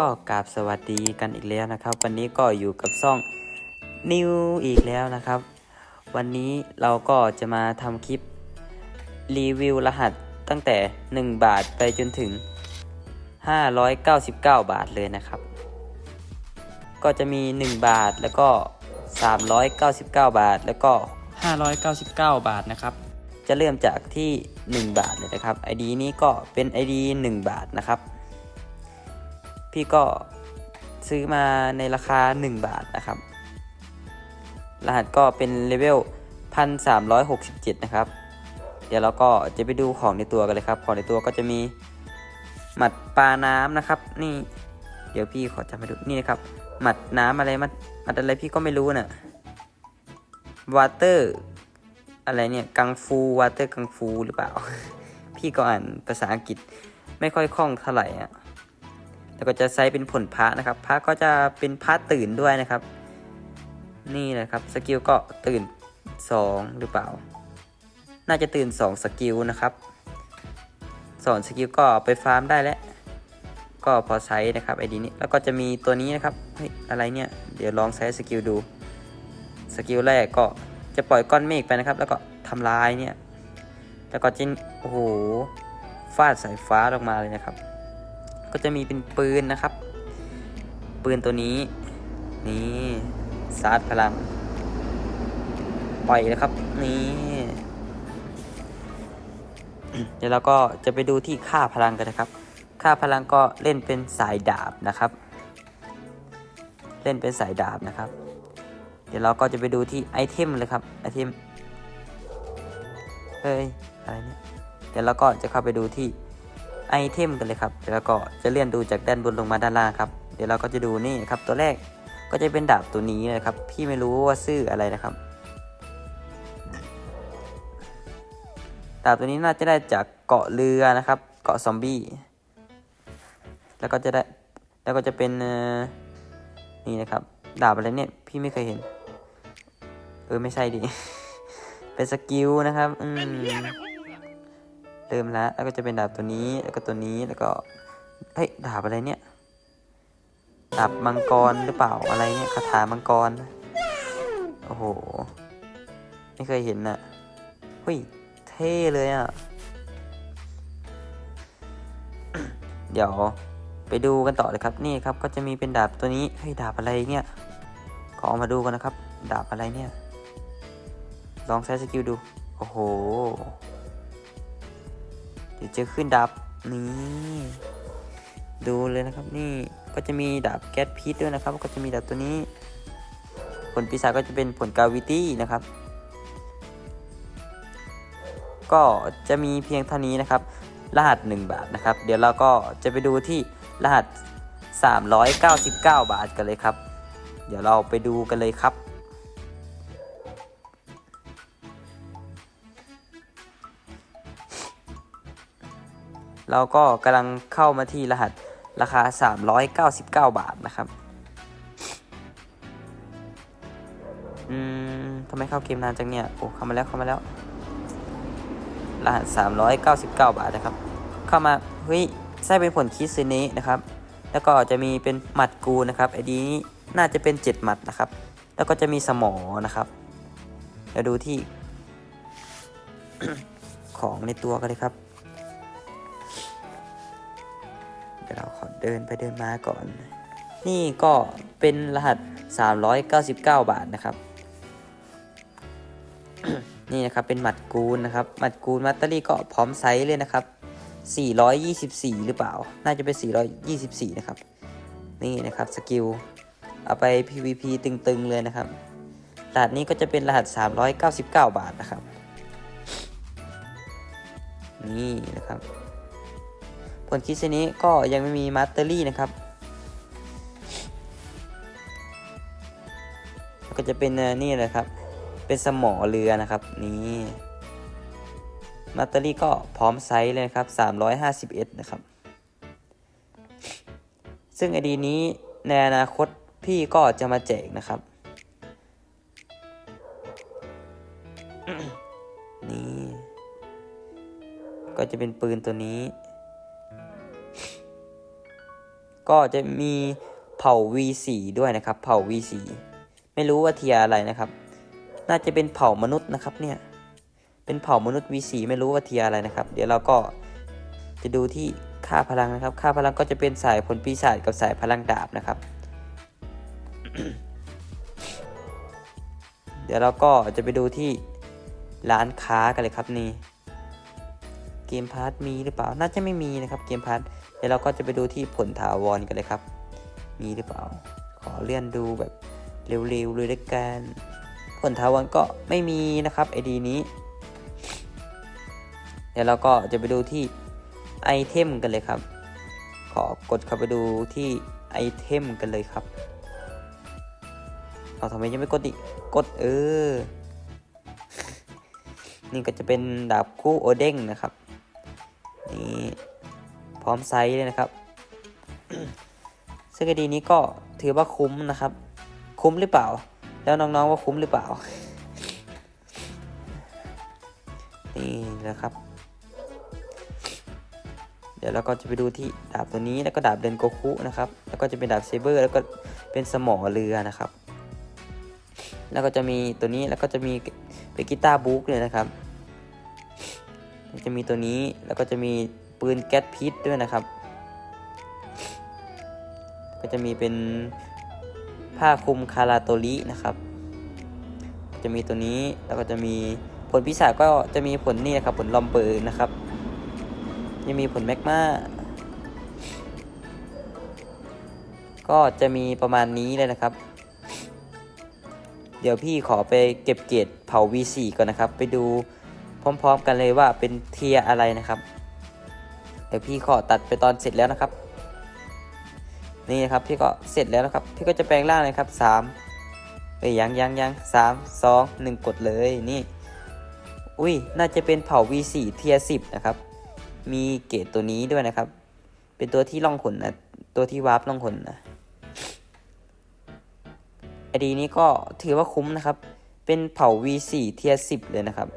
ก็กราบสวัสดีกันอีกแล้วนะครับ วันนี้ก็อยู่กับซ่องนิวอีกแล้วนะครับ วันนี้เราก็จะมาทำคลิปรีวิวรหัสตั้งแต่ 1 บาทไปจนถึง 599 บาทเลยนะครับ ก็จะมี 1 บาทแล้วก็ 399 บาทแล้วก็ 599 บาทนะครับ จะเริ่มจากที่ 1 บาทเลยนะครับ ID นี้ก็เป็น ID 1 บาทนะครับ พี่ก็ซื้อมาในราคา 1 บาทนะครับ รหัสก็เป็นเลเวล1367 นะครับ เดี๋ยวเราก็จะไปดูของในตัวกันเลยครับ ของในตัวก็จะมีหมัดปลาน้ำนะครับ นี่ เดี๋ยวพี่ขอจำให้ดูนี่นะครับ หมัดน้ำอะไรมัดหมัดอะไรพี่ก็ไม่รู้นะ่ะวาเตอร์อะไรเนี่ย กังฟูวาเตอร์กังฟูหรือเปล่า พี่ก็อ่านภาษาอังกฤษไม่ค่อยคล่องเท่าไหร่อะ แล้วก็จะใช้เป็นผลพระนะครับ พระก็จะเป็นพระตื่นด้วยนะครับ นี่นะครับสกิลก็ตื่น 2 หรือเปล่า น่าจะตื่น 2 สกิลนะครับสอนสกิลก็ไปฟาร์มได้แล้ว ก็พอใช้นะครับไอดีนี้แล้วก็จะมีตัวนี้นะครับเฮ้ยอะไรเนี่ยเดี๋ยวลองใช้สกิลดูสกิลแรกก็จะปล่อยก้อนเมฆไปนะครับ แล้วก็ทำลายเนี่ยแล้วก็จินโอ้โหฟาดสายฟ้าลงมาเลยนะครับ ก็จะมีเป็นปืนนะครับ ปืนตัวนี้ นี่ซาร์พลัง ปล่อยเลยครับ นี่ เดี๋ยวเราก็จะไปดูที่ค่าพลังกันนะครับ ค่าพลังก็เล่นเป็นสายดาบนะครับ เล่นเป็นสายดาบนะครับ เดี๋ยวเราก็จะไปดูที่ไอเทมเลยครับ ไอเทม เฮ้ย อะไรเนี่ย เดี๋ยวเราก็จะเข้าไปดูที่ ไอเทมกันเลยครับเดี๋ยวเราก็จะเลื่อนดูจากด้านบนลงมาด้านล่างครับ เดี๋ยวเราก็จะดูนี่ครับตัวแรกก็จะเป็นดาบตัวนี้นะครับ พี่ไม่รู้ว่าชื่ออะไรนะครับ ดาบตัวนี้น่าจะได้จากเกาะเรือนะครับ เกาะซอมบี้ แล้วก็จะได้แล้วก็จะเป็นนี่นะครับ ดาบอะไรเนี่ย พี่ไม่เคยเห็น เออไม่ใช่ดิ เป็นสกิลนะครับ อืม เริ่มแล้วแล้วก็จะเป็นดาบตัวนี้แล้วก็ตัวนี้แล้วก็เฮ้ยดาบอะไรเนี่ยดาบมังกรหรือเปล่าอะไรเนี่ยคาถามังกรโอ้โหไม่เคยเห็นน่ะเฮ้ยเท่เลยอะเดี๋ยวไปดูกันต่อเลยครับนี่ครับก็จะมีเป็นดาบตัวนี้เฮ้ยดาบอะไรเนี่ยขอเอามาดูกันนะครับ ดาบอะไรเนี่ย ลองใช้สกิลดู โอ้โห เดี๋ยวจะขึ้นดาบนี้ดูเลยนะครับนี่ก็จะมีดาบแก๊สพิษด้วยนะครับ ก็จะมีดาบตัวนี้ ผลปีศาจก็จะเป็นผลกาวิตี้นะครับ ก็จะมีเพียงเท่านี้นะครับ รหัส 1 บาทนะครับ เดี๋ยวเราก็จะไปดูที่รหัส 399 บาทกันเลยครับ เดี๋ยวเราไปดูกันเลยครับ เราก็กำลังเข้ามาที่รหัสราคา 399 บาทนะครับ อืมทำไมเข้าเกมนานจังเนี่ย โอ้ เข้ามาแล้วเข้ามาแล้ว รหัส 399 บาทนะครับ เข้ามา เฮ้ยใช่เป็นผลคิดซึเนะนะครับ แล้วก็จะมีเป็นหมัดกูนะครับ ไอดีนี้น่าจะเป็น 7 หมัดนะครับ แล้วก็จะมีสมอนะครับ เดี๋ยวดูที่ของในตัวกันเลยครับ ดี๋ยวเราขอเดินไปเดินมาก่อน นี่ก็เป็นรหัส 399 บาทนะครับ นี่นะครับเป็นหมัดกูนนะครับหมัดกูนมัตเตอรี่ก็พร้อมไซส์เลยนะครับ 424 หรือเปล่า น่าจะเป็น 424 นะครับ นี่นะครับสกิลเอาไป PVP ตึงๆ เลยนะครับ รหัสนี้ก็จะเป็นรหัส 399 บาทนะครับ นี่นะครับ ผลคิดชนี้ก็ยังไม่มีมัตเตอรี่นะครับ ก็จะเป็นนี่เลยครับ เป็นสมอเรือนะครับนี่มัตเตอรี่ก็พร้อมไซส์เลยนะครับ 351 นะครับ ซึ่งไอดีนี้ในอนาคตพี่ก็จะมาแจกนะครับ นี่ ก็จะเป็นปืนตัวนี้ ก็จะมีเผ่า V4 ด้วยนะครับ เผ่า V4 ไม่รู้ว่าเทียอะไรนะครับ น่าจะเป็นเผ่ามนุษย์นะครับเนี่ย เป็นเผ่ามนุษย์ V4 ไม่รู้ว่าเทียอะไรนะครับ เดี๋ยวเราก็จะดูที่ค่าพลังนะครับ ค่าพลังก็จะเป็นสายผลปีศาจกับสายพลังดาบนะครับ เดี๋ยวเราก็จะไปดูที่ร้านค้ากันเลยครับนี่ เกมพาร์ทมีหรือเปล่า น่าจะไม่มีนะครับ เกมพาร์ท เดี๋ยวเราก็จะไปดูที่ผลถาวรกันเลยครับ มีหรือเปล่า ขอเลื่อนดูแบบเร็วๆเลยละกัน ผลถาวรก็ไม่มีนะครับไอดีนี้ เดี๋ยวเราก็จะไปดูที่ไอเทมกันเลยครับ ขอกดเข้าไปดูที่ไอเทมกันเลยครับ เอาทำไมยังไม่กดอีก กดเออ นี่ก็จะเป็นดาบคู่โอเด้งนะครับ พร้อมไซส์เลยนะครับซึ่งคดีนี้ก็ถือว่าคุ้มนะครับ คุ้มหรือเปล่า แล้วน้องๆว่าคุ้มหรือเปล่า นี่นะครับ เดี๋ยวเราก็จะไปดูที่ดาบตัวนี้แล้วก็ดาบเดนโกคุนะครับ แล้วก็จะเป็นดาบเซเบอร์แล้วก็เป็นสมอเรือนะครับ แล้วก็จะมีตัวนี้แล้วก็จะมีเป็นกีตาร์บุ๊กเลยนะครับ จะมีตัวนี้แล้วก็จะมี ปืนแก๊สพิษด้วยนะครับ ก็จะมีเป็นผ้าคลุมคาราโตรินะครับ จะมีตัวนี้แล้วก็จะมีผลพิศาจก็จะมีผลนี่นะครับผลลอมเปิดนะครับยังมีผลแมกมาก็จะมีประมาณนี้เลยนะครับ เดี๋ยวพี่ขอไปเก็บเกรดเผา V4 ก่อนนะครับ ไปดูพร้อมๆกันเลยว่าเป็นเทียอะไรนะครับ เดี๋ยวพี่ขอตัดไปตอนเสร็จแล้วนะครับ นี่นะครับพี่ก็เสร็จแล้วนะครับ พี่ก็จะแปลงร่างเลยครับสามเอ้ยยังยังยังสามสองหนึ่งกดเลยนี่อุ้ยน่าจะเป็นเผ่า V4 เทียสิบนะครับ มีเกรดตัวนี้ด้วยนะครับ เป็นตัวที่ล่องขนนะตัวที่วาร์ปล่องขนนะไอดีนี้ก็ถือว่าคุ้มนะครับ เป็นเผ่า V4 เทียสิบเลยนะครับ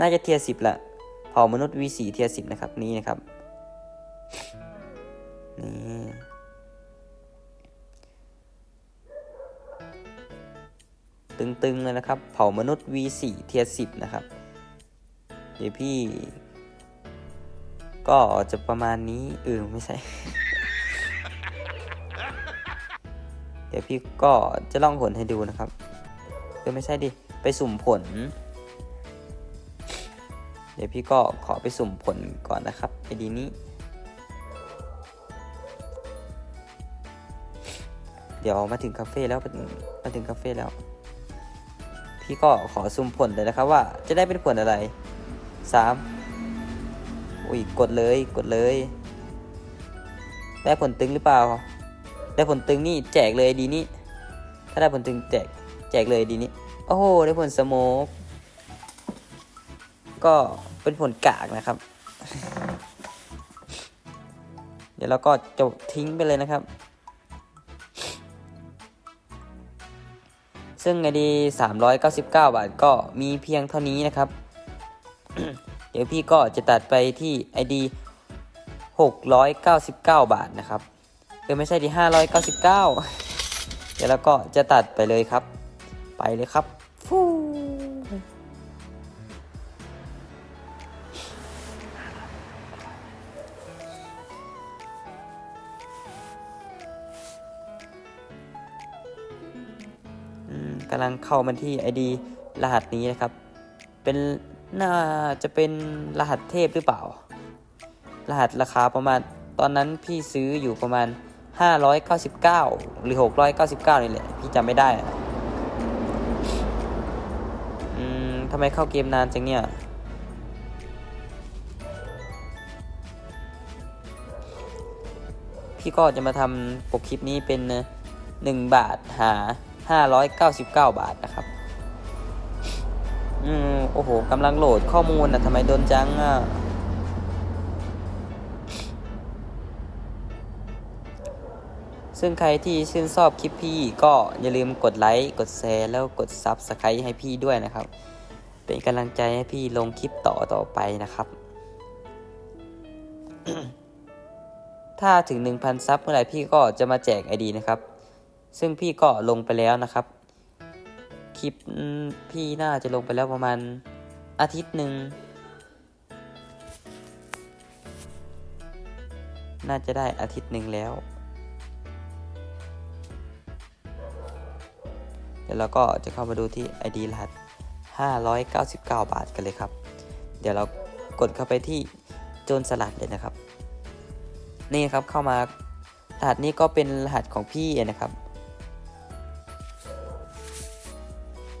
น่าจะเทียสิบละ เผ่ามนุษย์ V4 เทียร์สิบนะครับ นี่นะครับ นี่ ตึงๆเลยนะครับ เผ่ามนุษย์ V4 เทียร์สิบนะครับ เดี๋ยวพี่ ก็จะประมาณนี้เออไม่ใช่เดี๋ยวพี่ก็จะล่องผลให้ดูนะครับเออไม่ใช่ดิ ไปสุ่มผล เดี๋ยวพี่ก็ขอไปสุ่มผลก่อนนะครับไอดีนี้ เดี๋ยวมาถึงคาเฟ่แล้วมาถึงมาถึงคาเฟ่แล้ว พี่ก็ขอสุ่มผลเลยนะครับว่าจะได้เป็นผลอะไรสามอุ้ยกดเลยกดเลย ได้ผลตึงหรือเปล่า ได้ผลตึงนี่แจกเลยดีนี้ถ้าได้ผลตึงแจกแจกเลยดีนี้โอ้โหได้ผลสโมก ก็เป็นผลกากนะครับ เดี๋ยวเราก็จะทิ้งไปเลยนะครับ ซึ่งไอดี 399 บาทก็มีเพียงเท่านี้นะครับ เดี๋ยวพี่ก็จะตัดไปที่ไอดี699 บาทนะครับเออไม่ใช่ดี599 เดี๋ยวเราก็จะตัดไปเลยครับ ไปเลยครับ ฟูำลังเข้ามาที่ ID รหัสนี้นะครับ เป็นน่าจะเป็นรหัสเทพหรือเปล่า รหัสราคาประมาณตอนนั้นพี่ซื้ออยู่ประมาณ 599 หรือ 699 นี่แหละ พี่จำไม่ได้อะอืมทำไมเข้าเกมนานจังเนี่ยพี่ก็จะมาทำปกคลิปนี้เป็น 1 บาทหา 599 บาทนะครับ อืม โอ้โหกำลังโหลดข้อมูลนะทำไมโดนจังอะ ซึ่งใครที่ชื่นชอบคลิปพี่ก็อย่าลืมกดไลค์ กดแชร์ แล้วกด Subscribe ให้พี่ด้วยนะครับ เป็นกำลังใจให้พี่ลงคลิปต่อต่อไปนะครับ ถ้าถึง 1,000 ซับเมื่อไหร่พี่ก็จะมาแจก ID นะครับ ซึ่งพี่ก็ลงไปแล้วนะครับ คลิปพี่น่าจะลงไปแล้วประมาณอาทิตย์หนึ่ง น่าจะได้อาทิตย์หนึ่งแล้ว เดี๋ยวเราก็จะเข้ามาดูที่ ID รหัส 599 บาทกันเลยครับ เดี๋ยวเรากดเข้าไปที่โจรสลัดเลยนะครับ นี่ครับเข้ามารหัสนี้ก็เป็นรหัสของพี่นะครับ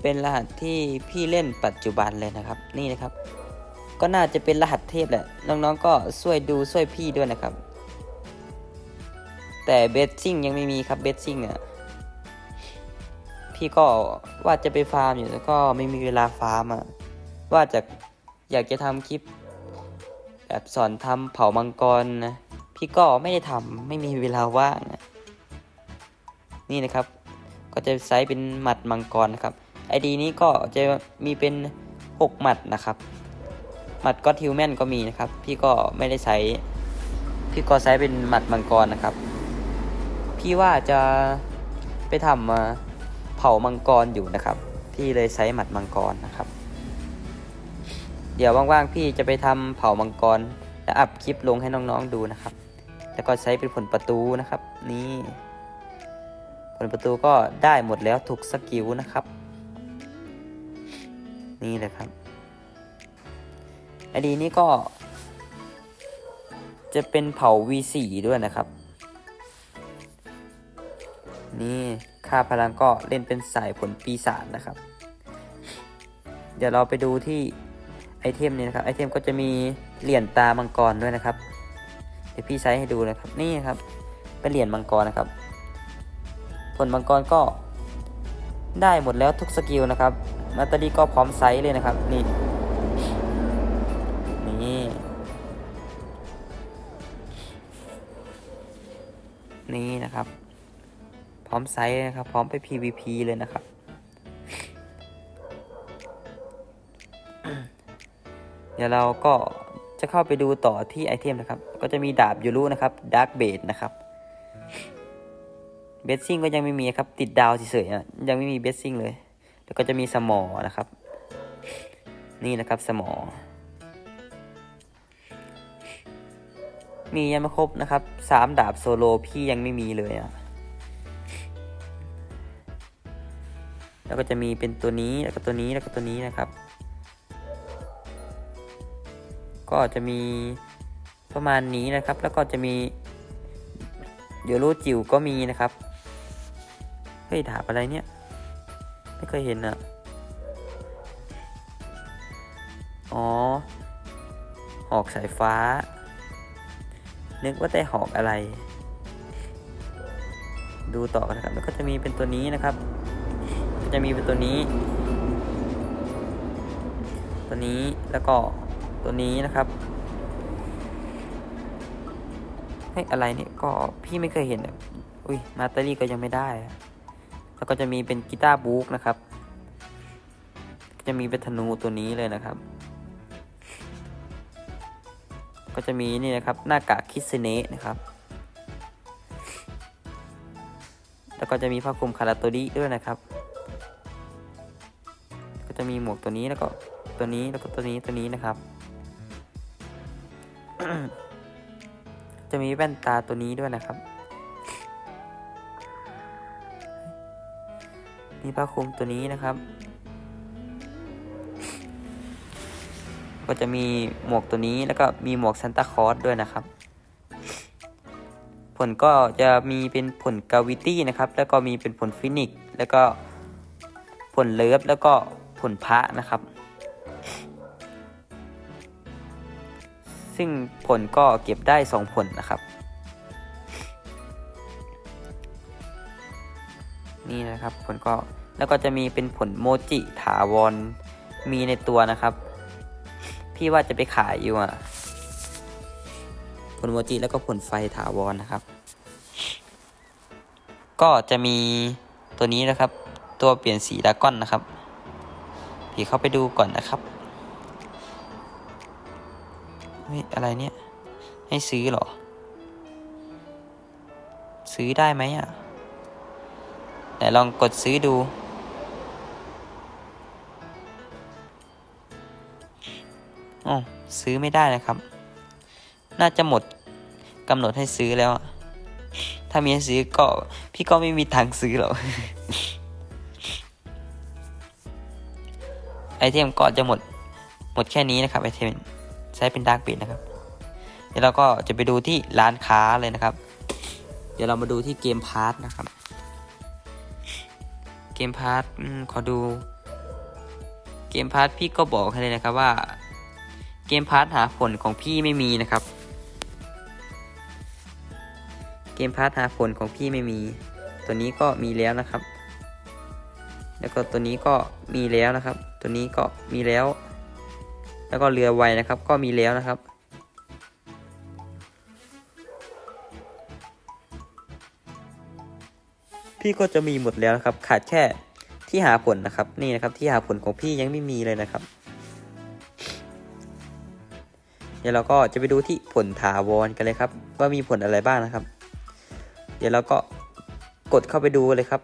เป็นรหัสที่พี่เล่นปัจจุบันเลยนะครับ นี่นะครับ ก็น่าจะเป็นรหัสเทพแหละ น้องๆก็ช่วยดูช่วยพี่ด้วยนะครับ แต่เบสซิ่งยังไม่มีครับเบสซิ่งอะพี่ก็ว่าจะไปฟาร์มอยู่แล้วก็ไม่มีเวลาฟาร์มอะว่าจะอยากจะทำคลิป แบบสอนทำเผามังกรนะพี่ก็ไม่ได้ทำไม่มีเวลาว่างอะนี่นะครับก็จะใช้เป็นหมัดมังกรนะครับ ไอดีนี้ก็จะมีเป็น 6 หมัดนะครับ หมัดก็ทิวแมนก็มีนะครับ พี่ก็ไม่ได้ใช้พี่ก็ใช้เป็นหมัดมังกรนะครับ พี่ว่าจะไปทำมาเผามังกรอยู่นะครับ พี่เลยใช้หมัดมังกรนะครับ เดี๋ยวว่างๆพี่จะไปทำเผามังกร และอัพคลิปลงให้น้องๆดูนะครับ แล้วก็ใช้เป็นผลประตูนะครับ นี่ผลประตูก็ได้หมดแล้วถูกสกิลนะครับ นี่เลยครับไอดีนี้ก็ จะเป็นเผา V4 ด้วยนะครับ นี่ค่าพลังก็เล่นเป็นสายผลปีศาจนะครับ เดี๋ยวเราไปดูที่ไอเทมนี้นะครับ ไอเทมก็จะมีเหรียญตามังกรด้วยนะครับ เดี๋ยวพี่ใช้ให้ดูนะครับ นี่ครับ เป็นเหรียญมังกรนะครับ ผลมังกรก็ได้หมดแล้วทุกสกิลนะครับ มาตารีก็พร้อมไซส์เลยนะครับ นี่นี่นี่นะครับ พร้อมไซส์เลยนะครับ พร้อมไป PVP เลยนะครับเดี๋ยวเราก็จะเข้าไปดูต่อที่ไอเทมนะครับ ก็จะมีดาบยูรุนะครับดาร์กเบดนะครับเบสซิ่งก็ยังไม่มีครับ ติดดาวเฉยๆอะยังไม่มีเบสซิ่งเลย แล้วก็จะมีสมอนะครับ นี่นะครับสมอ มียังไม่ครบนะครับสามดาบโซโลพี่ยังไม่มีเลยอะแล้วก็จะมีเป็นตัวนี้แล้วก็ตัวนี้แล้วก็ตัวนี้นะครับ ก็จะมีประมาณนี้นะครับ แล้วก็จะมีเดี๋ยวรูจิ๋วก็มีนะครับ เฮ้ยดาบอะไรเนี่ย ไม่เคยเห็นอะอ๋อ หอกสายฟ้า นึกว่าแต่หอกอะไร ดูต่อนะครับ แล้วก็จะมีเป็นตัวนี้นะครับ จะมีเป็นตัวนี้ ตัวนี้ แล้วก็ตัวนี้นะครับเฮ้ยอะไรเนี่ย ก็พี่ไม่เคยเห็นอะอุ้ย มาตารี่ก็ยังไม่ได้อะ แล้วก็จะมีเป็นกีตาร์บุ๊กนะครับ จะมีเป็นธนูตัวนี้เลยนะครับ ก็จะมีนี่นะครับหน้ากากคิสเนะนะครับ แล้วก็จะมีผ้าคลุมคาราโตริด้วยนะครับ ก็จะมีหมวกตัวนี้แล้วก็ตัวนี้แล้วก็ตัวนี้ตัวนี้นะครับ จะมีแว่นตาตัวนี้ด้วยนะครับ มีผ้าคลุมตัวนี้นะครับ ก็จะมีหมวกตัวนี้แล้วก็มีหมวกซันตาคอสด้วยนะครับ ผลก็จะมีเป็นผลกาวิตี้นะครับ แล้วก็มีเป็นผลฟินิกแล้วก็ผลเลิฟแล้วก็ผลพระนะครับ ซึ่งผลก็เก็บได้ 2 ผลนะครับ นี่นะครับผลก็แล้วก็จะมีเป็นผลโมจิถาวรมีในตัวนะครับ พี่ว่าจะไปขายอยู่อะ ผลโมจิแล้วก็ผลไฟถาวรนะครับ ก็จะมีตัวนี้นะครับ ตัวเปลี่ยนสีดาก้อนนะครับพี่เข้าไปดูก่อนนะครับเฮ้ยอะไรเนี่ย ให้ซื้อหรอ ซื้อได้ไหมอะ ไหนลองกดซื้อดูอ๋อซื้อไม่ได้นะครับ น่าจะหมดกำหนดให้ซื้อแล้ว ถ้ามีให้ซื้อก็พี่ก็ไม่มีทางซื้อหรอกไอเทมก็จะหมดหมดแค่นี้นะครับไอเทมใช้เป็นดาร์กบิดนะครับ เดี๋ยวเราก็จะไปดูที่ร้านค้าเลยนะครับ เดี๋ยวเรามาดูที่เกมพาร์ทนะครับ เกมพาร์ทขอดู เกมพาร์ทพี่ก็บอกให้เลยนะครับว่า เกมพาร์ทหาผลของพี่ไม่มีนะครับ เกมพาร์ทหาผลของพี่ไม่มี ตัวนี้ก็มีแล้วนะครับ แล้วก็ตัวนี้ก็มีแล้วนะครับ ตัวนี้ก็มีแล้ว แล้วก็เรือไวนะครับ ก็มีแล้วนะครับ พี่ก็จะมีหมดแล้วนะครับ ขาดแค่ที่หาผลนะครับ นี่นะครับที่หาผลของพี่ยังไม่มีเลยนะครับ เดี๋ยวเราก็จะไปดูที่ผลถาวรกันเลยครับ ว่ามีผลอะไรบ้างนะครับ เดี๋ยวเราก็กดเข้าไปดูเลยครับ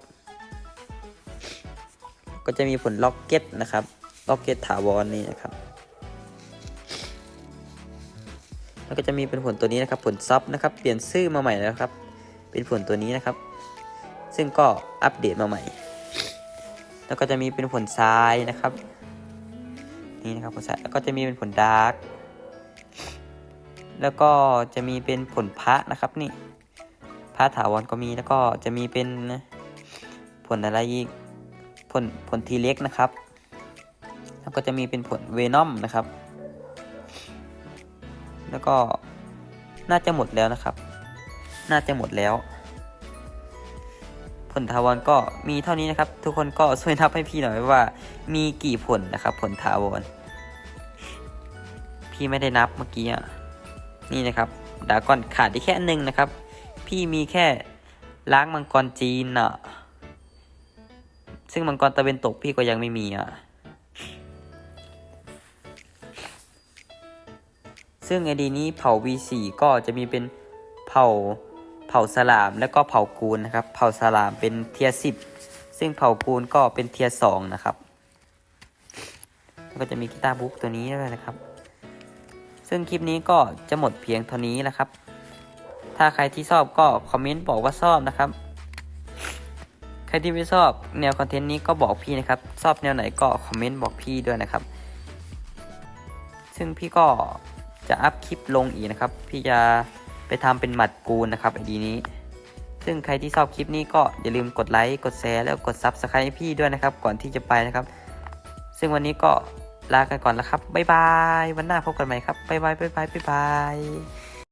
ก็จะมีผลล็อกเก็ตนะครับล็อกเก็ตถาวรนี่นะครับแล้วก็จะมีเป็นผลตัวนี้นะครับ ผลซับนะครับ เปลี่ยนชื่อมาใหม่แล้วครับ เป็นผลตัวนี้นะครับ ซึ่งก็อัปเดตมาใหม่ แล้วก็จะมีเป็นผลทรายนะครับ นี่นะครับผลทรายแล้วก็จะมีเป็นผลดาร์กแล้วก็จะมีเป็นผลพระนะครับนี่พระถาวรก็มีแล้วก็จะมีเป็นผลอะไรอีกผลผลทีเล็กนะครับ แล้วก็จะมีเป็นผลเวนอมนะครับ แล้วก็น่าจะหมดแล้วนะครับ น่าจะหมดแล้ว ลถาวรก็มีเท่านี้นะครับ ทุกคนก็ช่วยนับให้พี่หน่อยว่า มีกี่ผลนะครับ ผลถาวร พี่ไม่ได้นับเมื่อกี้อะนี่นะครับดากอนขาดได้แค่หนึ่งนะครับ พี่มีแค่ล้างมังกรจีนอะซึ่งมังกรตะเวนตกพี่ก็ยังไม่มีอะซึ่งไอดีนี้เผ่า V4 ก็จะมีเป็นเผ่า เผ่าสลามแล้วก็เผ่ากูลนะครับ เผ่าสลามเป็นเทียสิบซึ่งเผ่ากูลก็เป็นเทียสองนะครับแล้วก็จะมีกีตาร์บุ๊กตัวนี้ด้วยนะครับ ซึ่งคลิปนี้ก็จะหมดเพียงเท่านี้แล้วครับ ถ้าใครที่ชอบก็คอมเมนต์บอกว่าชอบนะครับ ใครที่ไม่ชอบแนวคอนเทนต์นี้ก็บอกพี่นะครับชอบแนวไหนก็คอมเมนต์บอกพี่ด้วยนะครับ ซึ่งพี่ก็จะอัพคลิปลงอีกนะครับ พี่จะ ไปทำเป็นหมัดกูนนะครับไอดีนี้ ซึ่งใครที่ชอบคลิปนี้ก็อย่าลืมกดไลค์กดแชร์แล้วกดซับสไครต์ให้พี่ด้วยนะครับ ก่อนที่จะไปนะครับ ซึ่งวันนี้ก็ลากันก่อนแล้วครับบ๊ายบายวันหน้าพบกันใหม่ครับบ๊ายบายบ๊ายบายบ๊ายบาย